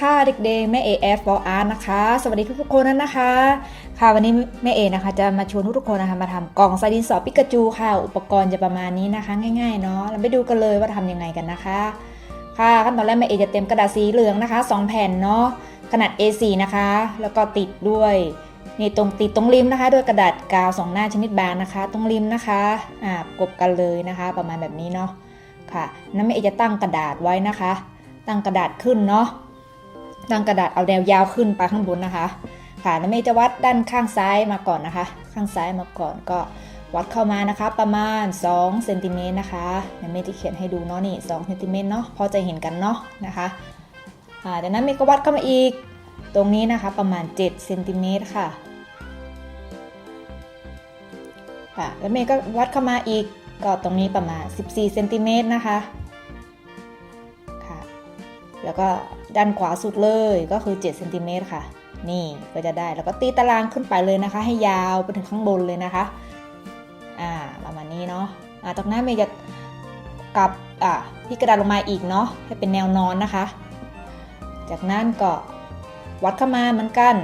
ค่ะเด็กๆแม่เอ F for Art นะคะ สวัสดีทุกๆคนนั้นนะคะ ค่ะวันนี้แม่เอนะคะ จะมาชวนทุกๆคนนะคะมาทำกล่องใส่ดินสอปิกาจูค่ะ อุปกรณ์จะประมาณนี้นะคะ ง่ายๆเนาะเราไปดูกันเลยว่าทำยังไงกันนะคะ ค่ะขั้นตอนแรกแม่เอจะเต็มกระดาษสีเหลืองนะคะสองแผ่นเนาะขนาด A4 นะคะ แล้วก็ติดด้วยนี่ตรงติดตรงริมนะคะด้วยกระดาษกาวสองหน้าชนิดบางนะคะ ตรงริมนะคะอ่ากบกันเลยนะคะ ประมาณแบบนี้เนาะค่ะนั้นแม่เอจะตั้งกระดาษไว้นะคะ ตั้งกระดาษขึ้นเนาะ ตั้งกระดาษเอาแนวยาวขึ้นไปข้างบนนะคะค่ะแล้วเมย์จะวัดด้านข้างซ้ายมาก่อนนะคะ ข้างซ้ายมาก่อนก็วัดเข้ามานะคะประมาณ2เซนติเมตรนะคะเดี๋ยวเมย์จะเขียนให้ดูเนาะนี่2เซนติเมตรเนาะพอจะเห็นกันเนาะนะคะอ่าจากนั้นเมย์ก็วัดเข้ามาอีกตรงนี้นะคะประมาณ7เซนติเมตรค่ะค่ะแล้วเมย์ก็วัดเข้ามาอีกก็ตรงนี้ประมาณ 14เซนติเมตรนะคะค่ะ แล้วก็ ด้านขวาสุดเลยก็คือ7เซนติเมตรค่ะ นี่ก็จะได้แล้วก็ตีตารางขึ้นไปเลยนะคะ ให้ยาวไปถึงข้างบนเลยนะคะ อ่าประมาณนี้เนาะอ่าจากนั้นเมย์จะกลับอ่าที่กระดาษลงมาอีกเนาะให้เป็นแนวนอนนะคะ จากนั้นก็วัดเข้ามาเหมือนกัน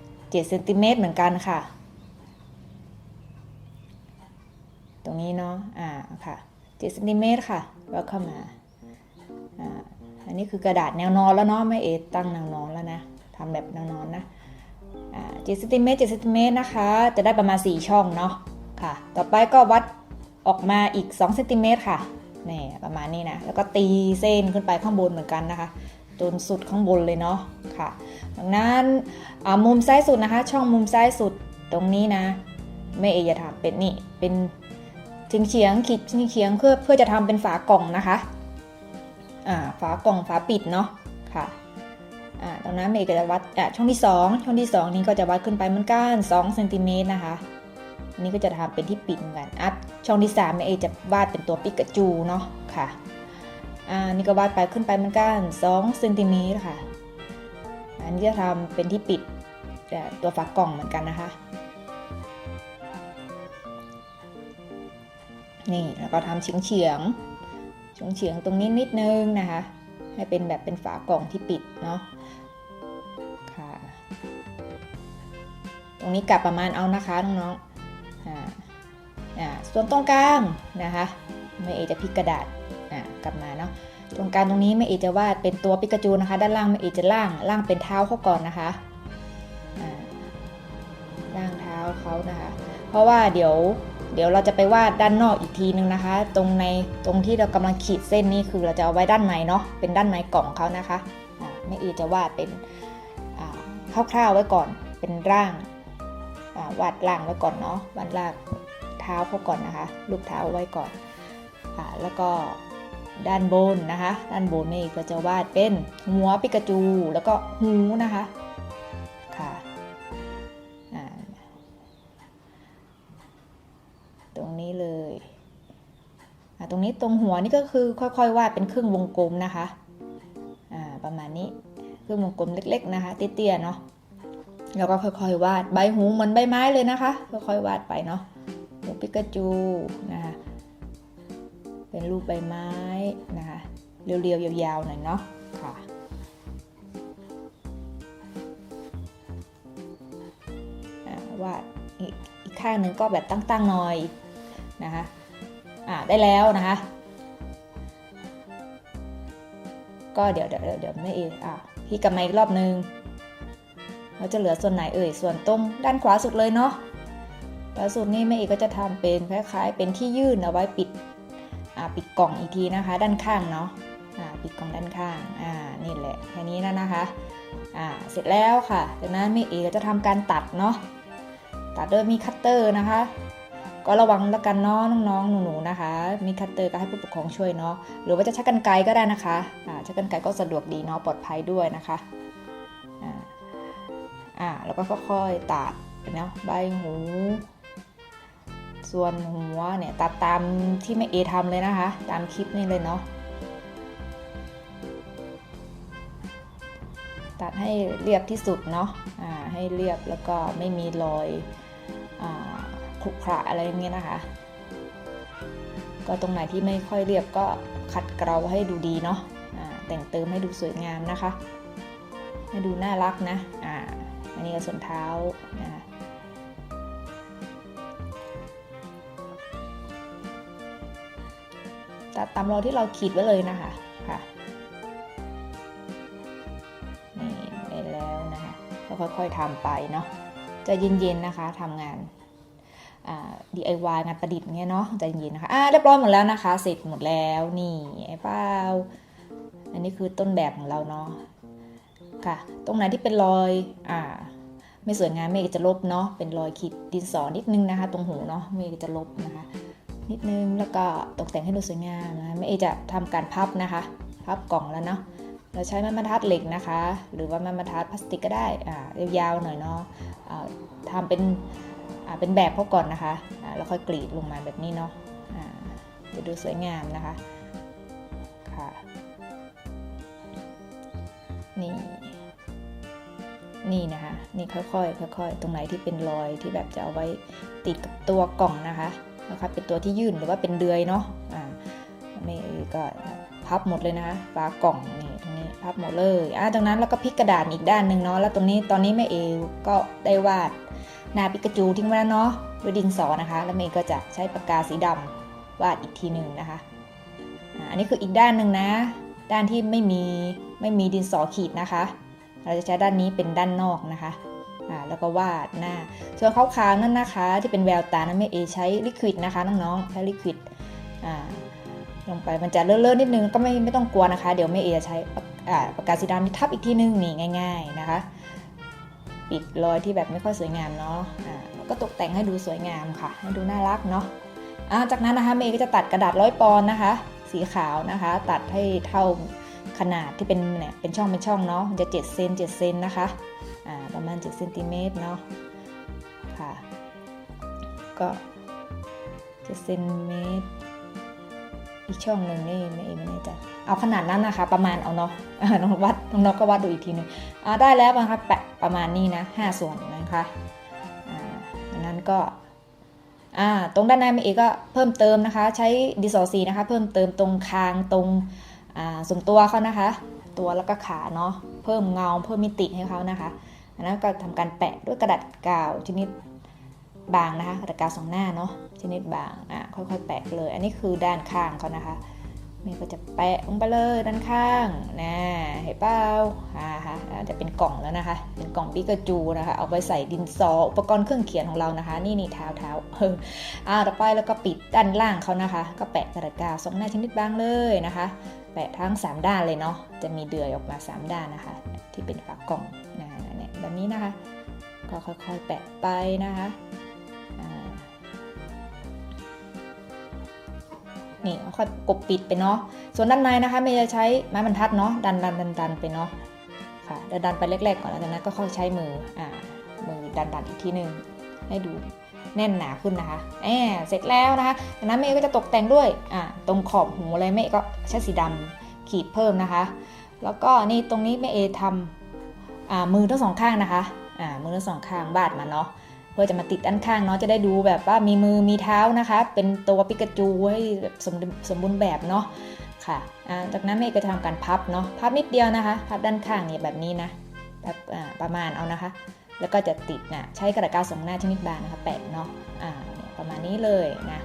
7เซนติเมตรเหมือนกันค่ะ ตรงนี้เนาะอ่าค่ะ7เซนติเมตรค่ะวัดเข้ามาอ่า อันนี้คือกระดาษแนวนอนแล้วเนาะไม่เอตั้งแนวนอนแล้วนะทำแบบแนวนอนนะเจ็ดเซนติเมตรเจ็ดเซนติเมตรนะคะ จะได้ประมาณ 4 ช่องเนาะค่ะ ต่อไปก็วัดออกมาอีก2เซนติเมตรค่ะนี่ประมาณนี้นะ แล้วก็ตีเส้นขึ้นไปข้างบนเหมือนกันนะคะ จนสุดข้างบนเลยเนาะค่ะ ดังนั้นมุมซ้ายสุดนะคะ ช่องมุมซ้ายสุดตรงนี้นะไม่เอจะทำเป็นนี่เป็นเฉียงเฉียงขีดเฉียงเพื่อเพื่อจะทำเป็นฝากล่องนะคะ ฝากล่องฝาปิดเนาะค่ะตรงนั้นเมย์ก็จะวัดช่องที่ 2 ช่องที่ 2 นี้ก็จะวัดขึ้นไปเหมือนกัน2เซนติเมตรนะคะนนี้ก็จะทำเป็นที่ปิดเหมือนกันอะช่องที่3เมย์จะวาดเป็นตัวปิกาจูเนาะค่ะอ่านี่ก็วาดไปขึ้นไปเหมือนกัน2เซนติเมตรค่ะอันนี้จะทำเป็นที่ปิดตัวฝากล่องเหมือนกันนะคะ นี่แล้วก็ทำเฉียงเฉียง เฉียงตรงนี้นิดนึงนะคะ ให้เป็นแบบเป็นฝากล่องที่ปิดเนาะค่ะตรงนี้กลับประมาณเอานะคะน้องๆอ่าอ่าส่วนตรงกลางนะคะแม่เอจะพลิกกระดาษอ่ากลับมาเนาะตรงกลางตรงนี้แม่เอจะวาดเป็นตัวปิกาจูนะคะ ด้านล่างแม่เอจะล่างล่างเป็นเท้าเขาก่อนนะคะอ่าล่างเท้าเขานะคะ เพราะว่าเดี๋ยว เดี๋ยวเราจะไปวาดด้านนอกอีกทีนึงนะคะ ตรงในตรงที่เรากำลังขีดเส้นนี้คือเราจะเอาไว้ด้านในเนาะเป็นด้านในกล่องเขานะคะอ่าแม่เอจะวาดเป็นคร่าวๆไว้ก่อนเป็นร่างาวาดล่างไว้ก่อนเนาะวาดล่างเท้าเขาก่อนนะคะ ลูกเท้าไว้ก่อนอ่าแล้วก็ด้านบนนะคะ ด้านบนแม่เอก็จะวาดเป็นหัวปิกาจูแล้วก็หูนะคะ ตรงหัวนี่ก็คือค่อยๆวาดเป็นครึ่งวงกลมนะคะอ่าประมาณนี้ครึ่งวงกลมเล็ก ๆ นะคะเตี้ยๆเนาะแล้วก็ค่อยๆวาดใบหูเหมือนใบไม้เลยนะคะ ค่อยๆวาดไปเนาะหูปิกาจูนะคะเป็นรูปใบไม้นะคะเรียวๆยาวๆหน่อยเนาะค่ะวาดอีกอีกข้างหนึ่งก็แบบตั้งๆหน่อยนะคะอ่าได้แล้วนะคะ ก็เดี๋ยวเดี๋ยวเดี๋ยวไม่เออะพี่กลับมาอีกรอบนึงเราจะเหลือส่วนไหนเอ่ยส่วนตรงด้านขวาสุดเลยเนาะแล้วสุดนี้แม่เอกก็จะทำเป็นคล้ายๆ เป็นที่ยื่นเอาไว้ปิดอ่าปิดกล่องอีกทีนะคะ ด้านข้างเนาะอ่าปิดกล่องด้านข้างอ่านี่แหละแค่นี้นะนะคะอ่าเสร็จแล้วค่ะ จากนั้นแม่เอก็จะทำการตัดเนาะตัดโดยมีคัตเตอร์นะคะ ก็ระวังแล้วกันเนาะน้องๆหนูๆนะคะ มีคัตเตอร์ก็ให้ผู้ปกครองช่วยเนาะหรือว่าจะใช้กันไกรก็ได้นะคะอ่าใช้กันไกรก็สะดวกดีเนาะปลอดภัยด้วยนะคะอ่าอ่าแล้วก็ค่อยๆตัดเนาะใบหู ส่วนหัวเนี่ยตัดตามที่แม่เอทำเลยนะคะ ตามคลิปนี่เลยเนาะตัดให้เรียบที่สุดเนาะ อ่า ให้เรียบแล้วก็ไม่มีรอย อ่า ขรุขระอะไรอย่างเงี้ยนะคะ ก็ตรงไหนที่ไม่ค่อยเรียบก็ขัดเกลาให้ดูดีเนาะะแต่งเติมให้ดูสวยงามนะคะ ให้ดูน่ารักนะอ่าอันนี้ก็ส่วนเท้านะคะตัดตามรอยที่เราขีดไว้เลยนะคะค่ะนี่ได้แล้วนะคะก็ค่อยๆทำไปเนาะจะเย็นๆนะคะทำงาน DIY งานประดิษฐ์เงี้ยเนาะใจเย็นนะคะอ่าเรียบร้อยหมดแล้วนะคะ เสร็จหมดแล้วนี่ไอ้เป้าอันนี้คือต้นแบบของเราเนาะค่ะ ตรงไหนที่เป็นรอยอ่าไม่สวยงามเมย์จะลบเนาะเป็นรอยขีดดินสอนิดนึงนะคะ ตรงหูเนาะเมย์จะลบนะคะ นิดนึงแล้วก็ตกแต่งให้ดูสวยงามนะเมย์จะทำการพับนะคะพับกล่องแล้วเนาะเราใช้ไม้บรรทัดเหล็กนะคะ หรือว่าไม้บรรทัดพลาสติกก็ได้อ่ายาวๆหน่อยเนาะอ่าทำเป็น เป็นแบบเขาก่อนนะคะอ่าแล้วค่อยกรีดลงมาแบบนี้เนาะจะดูสวยงามนะคะค่ะนี่นี่นะคะ นี่ค่อยๆค่อยๆตรงไหนที่เป็นรอยที่แบบจะเอาไว้ติดกับตัวกล่องนะคะนะคะเป็นตัวที่ยื่นหรือว่าเป็นเดือยเนาะอ่าไม่ก็พับหมดเลยนะคะฝากล่องนี่ตรงนี้พับหมดเลยอ่าตรงนั้นแล้วก็พลิกกระดาษอีกด้านหนึ่งเนาะแล้วตรงนี้ตอนนี้แม่เอก็ได้วาด หน้าปิกาจูทิ้งไว้แล้วเนาะด้วยดินสอนะคะ แล้วเมย์ก็จะใช้ปากกาสีดำวาดอีกทีหนึ่งนะคะอันนี้คืออีกด้านหนึ่งนะ ด้านที่ไม่มีไม่มีดินสอขีดนะคะ เราจะใช้ด้านนี้เป็นด้านนอกนะคะอ่าแล้วก็วาดหน้า ส่วนขาวๆนั่นนะคะ ที่เป็นแววตานั้นแม่เอใช้ลิควิดนะคะน้องๆใช้ลิควิดอ่าลงไปมันจะเลอะๆนิดนึงก็ไม่ไม่ต้องกลัวนะคะ เดี๋ยวแม่เอจะใช้ปากกาสีดำทับอีกทีนึงนี่ง่าย ๆนะคะ ปิดรอยที่แบบไม่ค่อยสวยงามเนาะอ่าก็ตกแต่งให้ดูสวยงามค่ะ ให้ดูน่ารักเนาะอ่าจากนั้นนะคะเมย์ก็จะตัดกระดาษร้อยปอนนะคะ สีขาวนะคะ ตัดให้เท่าขนาดที่เป็นเนี่ยเป็นช่องเป็นช่องเนาะจะ7เซน7เซนนะคะอ่าประมาณ7เซนติเมตรเนาะค่ะก็7เซนเมตรอีกช่องหนึ่งนี่ไม่ไม่แน่ใจ เอาขนาดนั้นนะคะ ประมาณเอาเนาะน้องวัดน้องก็วัดดูอีกทีหนึงอ่าได้แล้วนะคะแปะประมาณนี้นะ5ส่วนนะคะอ่าดังนั้นก็อ่าตรงด้านในมันเองก็เพิ่มเติมนะคะ ใช้ดิสอซีนะคะ เพิ่มเติมตรงคางตรงอ่าสมตัวเขานะคะ ตัวแล้วก็ขาเนาะเพิ่มเงาเพิ่มมิติให้เขานะคะอันนั้นก็ทำการแปะด้วยกระดาษกาวชนิดบางนะคะกระดาษกาวสองหน้าเนาะชนิดบางอะค่อยๆ แปะเลย อันนี้คือด้านข้างเขานะคะ เมย์ก็จะแปะลงไปเลยด้านข้างนะเห็นเปล่าอ่าฮะอ่าจะเป็นกล่องแล้วนะคะ เป็นกล่องปิกาจูนะคะ เอาไปใส่ดินสออุปกรณ์เครื่องเขียนของเรานะคะ นี่นี่เท้าเท้าเอออ่าต่อไปแล้วก็ปิดด้านล่างเขานะคะ ก็แปะกระดาษกาวสองหน้าชนิดบางเลยนะคะ แปะทั้ง 3 ด้านเลยเนาะจะมีเดือยออกมา 3 ด้านนะคะ ที่เป็นฝากล่องนะเนี่ยแบบนี้นะคะ ก็ค่อยๆแปะไปนะคะ นี่ค่อยกบปิดไปเนาะ ส่วนด้านในนะคะเมย์จะใช้ไม้บรรทัดเนาะดันดันดันดันไปเนาะค่ะดันดันไปแรกๆก่อนแล้วจากนั้นก็ค่อยใช้มืออ่ามือดันดันอีกทีหนึ่งให้ดูแน่นหนาขึ้นนะคะแอบเสร็จแล้วนะคะจากนั้นเมย์ก็จะตกแต่งด้วยอ่าตรงขอบหูอะไรเมย์ก็ใช้สีดำขีดเพิ่มนะคะ แล้วก็นี่ตรงนี้แม่เอทำอ่ามือทั้งสองข้างนะคะอ่ามือทั้งสองข้างบาดมาเนาะ เพื่อจะมาติดด้านข้างเนาะจะได้ดูแบบว่ามีมือมีเท้านะคะ เป็นตัวปิกาจูให้สมสมบูรณ์แบบเนาะค่ะจากนั้นแม่ก็จะทำการพับเนาะพับนิดเดียวนะคะ พับด้านข้างเนี่ยแบบนี้นะแบบประมาณเอานะคะ แล้วก็จะติดนะใช้กระดาษกาวสองหน้าชนิดบางนะคะแปะเนาะประมาณนี้เลยนะ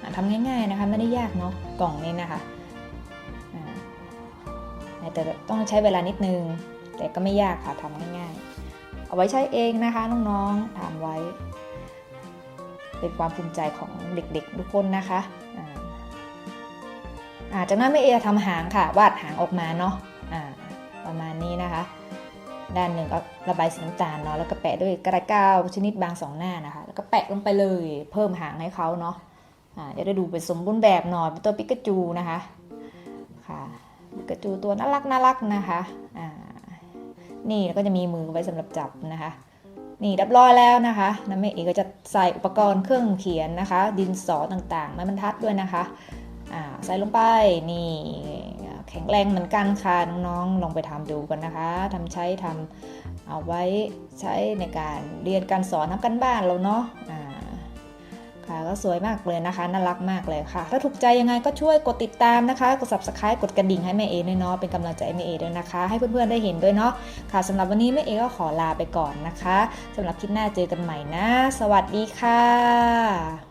อ่าทำง่ายๆนะคะไม่ได้ยากเนาะกล่องนี้นะคะแต่ต้องใช้เวลานิดนึง แต่ก็ไม่ยากค่ะทำง่ายๆ เอาไว้ใช้เองนะคะน้องๆทำไว้ เป็นความภูมิใจของเด็กๆทุกคนนะคะอาอ่าจากนั้นแม่เอทำหางค่ะ วาดหางออกมาเนาะอ่าประมาณนี้นะคะ ด้านหนึ่งก็ระบายสีน้ำตาลเนาะแล้วก็แปะด้วยกระดาษกาวชนิดบางสองหน้านะคะ แล้วก็แปะลงไปเลยเพิ่มหางให้เขาเนาะอ่าจะได้ดูเป็นสมบูรณ์แบบหน่อยเป็นตัวปิกาจูนะคะค่ะปิกาจูตัวน่ารักน่ารักนะคะอ่า นี่แล้วก็จะมีมือไว้สำหรับจับนะคะ นี่ดับร้อยแล้วนะคะน้ำเมฆเอกก็จะใส่อุปกรณ์เครื่องเขียนนะคะ ดินสอต่างๆไม้บรรทัดด้วยนะคะอ่าใส่ลงไปนี่แข็งแรงเหมือนกันค่ะน้องๆลองไปทำดูกันนะคะทำใช้ทำเอาไว้ใช้ในการเรียนการสอนทำกันบ้านเราเนาะ ค่ะก็สวยมากเลยนะคะน่ารักมากเลยค่ะ ถ้าถูกใจยังไงก็ช่วยกดติดตามนะคะ กด subscribe กดกระดิ่งให้แม่เอด้วยเนาะเป็นกำลังใจให้แม่เอด้วยนะคะ ให้เพื่อนๆได้เห็นด้วยเนาะค่ะสำหรับวันนี้แม่เอก็ขอลาไปก่อนนะคะสำหรับคลิปหน้าเจอกันใหม่นะ สวัสดีค่ะ